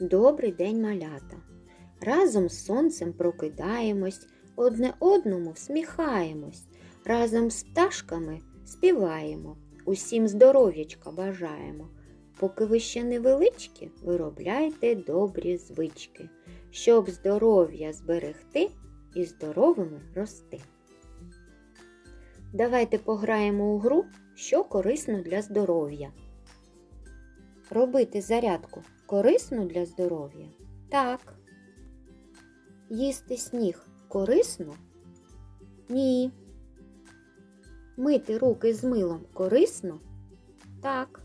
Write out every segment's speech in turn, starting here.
Добрий день, малята! Разом з сонцем прокидаємось, одне одному всміхаємось, разом з пташками співаємо, усім здоров'ячка бажаємо. Поки ви ще невеличкі, виробляйте добрі звички, щоб здоров'я зберегти і здоровими рости. Давайте пограємо у гру, що корисно для здоров'я. Робити зарядку корисно для здоров'я? Так. Їсти сніг корисно? Ні. Мити руки з милом корисно? Так.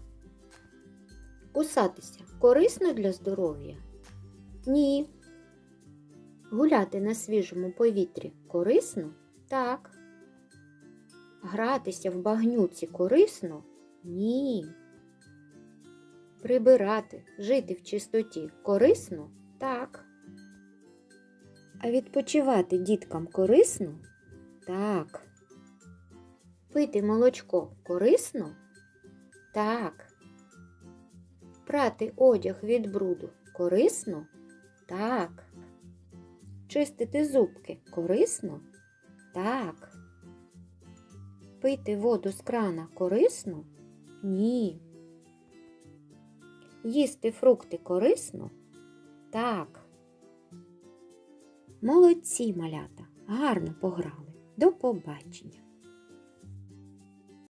Кусатися корисно для здоров'я? Ні. Гуляти на свіжому повітрі корисно? Так. Гратися в багнюці корисно? Ні. Прибирати, жити в чистоті корисно? Так. А відпочивати діткам корисно? Так. Пити молочко корисно? Так. Прати одяг від бруду корисно? Так. Чистити зубки корисно? Так. Пити воду з крана корисно? Ні. Їсти фрукти корисно? Так. Молодці малята, гарно пограли. До побачення.